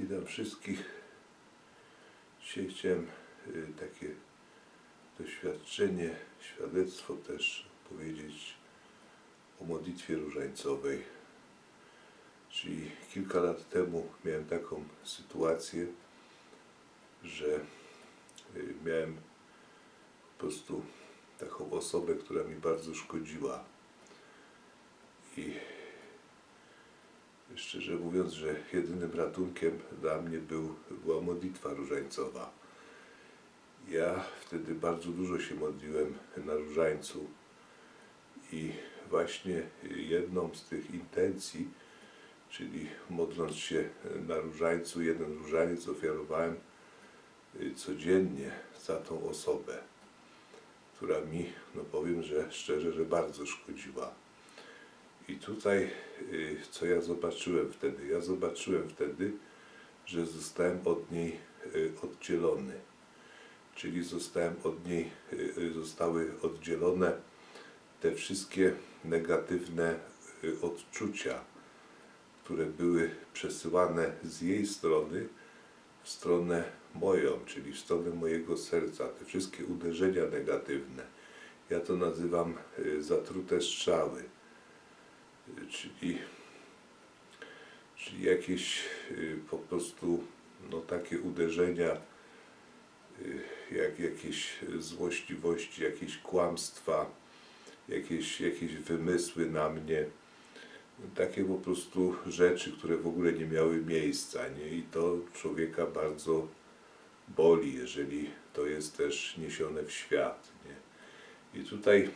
Witam wszystkich. Dzisiaj chciałem y, takie doświadczenie, świadectwo też powiedzieć o modlitwie różańcowej. Czyli kilka lat temu miałem taką sytuację, że y, miałem po prostu taką osobę, która mi bardzo szkodziła. I szczerze mówiąc, że jedynym ratunkiem dla mnie był, była modlitwa różańcowa. Ja wtedy bardzo dużo się modliłem na różańcu i właśnie jedną z tych intencji, czyli modląc się na różańcu, jeden różaniec ofiarowałem y, codziennie za tą osobę, która mi, no powiem, że szczerze, że bardzo szkodziła. I tutaj, y, co ja zobaczyłem wtedy? Ja zobaczyłem wtedy, że zostałem od niej y, oddzielony. Czyli zostałem od niej, y, zostały oddzielone te wszystkie negatywne odczucia, które były przesyłane z jej strony w stronę moją, czyli w stronę mojego serca. Te wszystkie uderzenia negatywne. Ja to nazywam zatrute strzały czyli, czyli jakieś y, po prostu no, takie uderzenia, y, jak jakieś złośliwości, jakieś kłamstwa, jakieś, jakieś wymysły na mnie. Takie po prostu rzeczy, które w ogóle nie miały miejsca, nie? I to człowieka bardzo boli, jeżeli to jest też niesione w świat, nie? I tutaj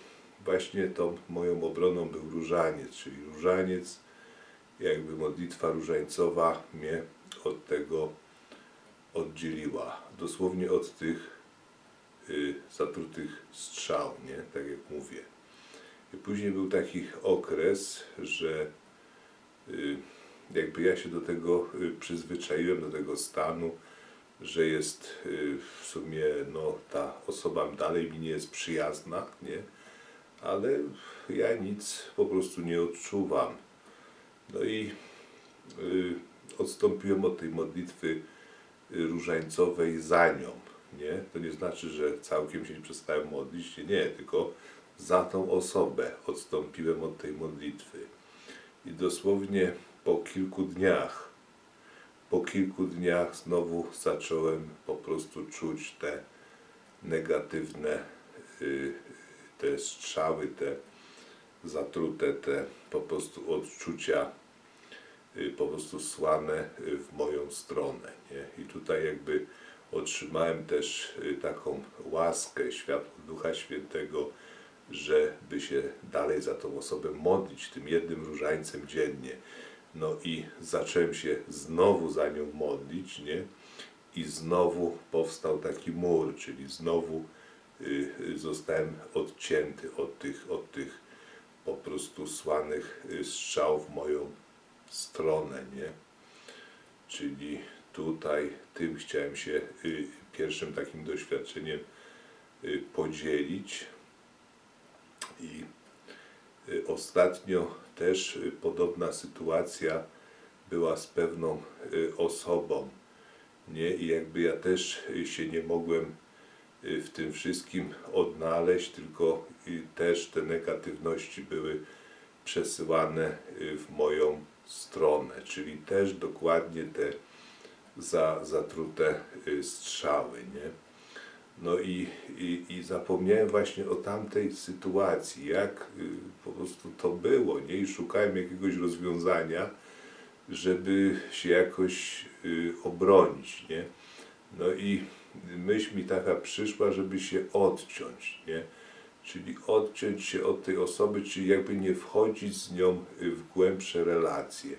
właśnie tą moją obroną był różaniec, czyli różaniec, jakby modlitwa różańcowa mnie od tego oddzieliła. Dosłownie od tych y, zatrutych strzał, nie? Tak jak mówię. I później był taki okres, że y, jakby ja się do tego y, przyzwyczaiłem, do tego stanu, że jest y, w sumie no, ta osoba dalej mi nie jest przyjazna, nie? Ale ja nic po prostu nie odczuwam. No i y, odstąpiłem od tej modlitwy y, różańcowej za nią. Nie? To nie znaczy, że całkiem się przestałem modlić, nie, tylko za tą osobę odstąpiłem od tej modlitwy. I dosłownie po kilku dniach, po kilku dniach znowu zacząłem po prostu czuć te negatywne y, te strzały, te zatrute, te po prostu odczucia y, po prostu słane y, w moją stronę. Nie? I tutaj jakby otrzymałem też y, taką łaskę światło Ducha Świętego, żeby się dalej za tą osobę modlić tym jednym różańcem dziennie. No i zacząłem się znowu za nią modlić, nie? I znowu powstał taki mur, czyli znowu zostałem odcięty od tych, od tych po prostu słanych y, strzał w moją stronę, nie? Czyli tutaj tym chciałem się y, pierwszym takim doświadczeniem y, podzielić. I y, ostatnio też y, podobna sytuacja była z pewną y, osobą, nie? I jakby ja też y, się nie mogłem y, w tym wszystkim odnaleźć, tylko y, też te negatywności były przesyłane y, w moją stronę, czyli też dokładnie te za, zatrute y, strzały, nie? No i, i, i zapomniałem właśnie o tamtej sytuacji, jak y, po prostu to było, nie? I szukałem jakiegoś rozwiązania, żeby się jakoś y, obronić, nie? No i myśl mi taka przyszła, żeby się odciąć, nie? Czyli odciąć się od tej osoby, czyli jakby nie wchodzić z nią w głębsze relacje.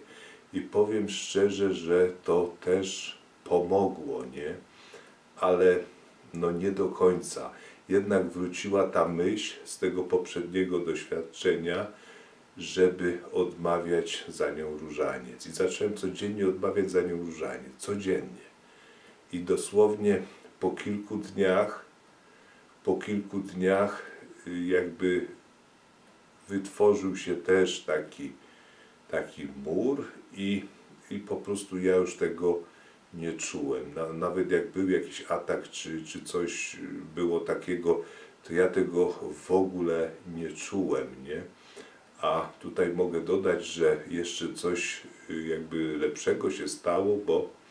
I powiem szczerze, że to też pomogło, nie? Ale no nie do końca. Jednak wróciła ta myśl z tego poprzedniego doświadczenia, żeby odmawiać za nią różaniec. I zacząłem codziennie odmawiać za nią różaniec. Codziennie. I dosłownie po kilku dniach, po kilku dniach y, jakby wytworzył się też taki, taki mur i, i po prostu ja już tego nie czułem. Na, nawet jak był jakiś atak, czy, czy coś było takiego, to ja tego w ogóle nie czułem, nie? A tutaj mogę dodać, że jeszcze coś y, jakby lepszego się stało, bo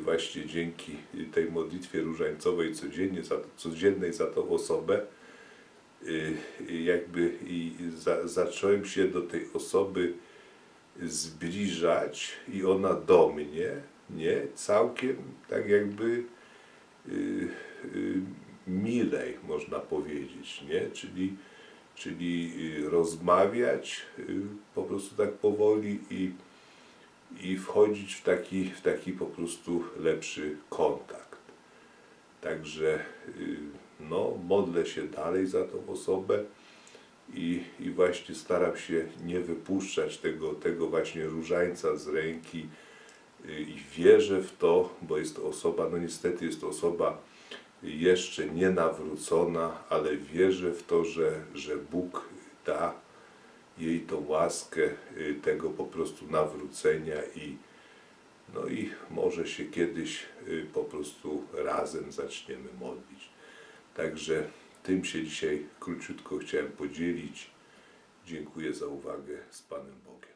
właśnie dzięki tej modlitwie różańcowej codziennie, codziennej za tą osobę, y, y, jakby i za, zacząłem się do tej osoby zbliżać i ona do mnie, nie? Całkiem tak jakby y, y, milej, można powiedzieć, nie? Czyli, czyli y, rozmawiać y, po prostu tak powoli i, i wchodzić w taki, w taki po prostu lepszy kontakt. Także y, no, modlę się dalej za tą osobę i, i właśnie staram się nie wypuszczać tego, tego właśnie różańca z ręki y, i wierzę w to, bo jest to osoba, no niestety jest to osoba jeszcze nie nawrócona, ale wierzę w to, że, że Bóg da jej tą łaskę y, tego po prostu nawrócenia i no i może się kiedyś y, po prostu razem zaczniemy modlić. Także tym się dzisiaj króciutko chciałem podzielić. Dziękuję za uwagę z Panem Bogiem.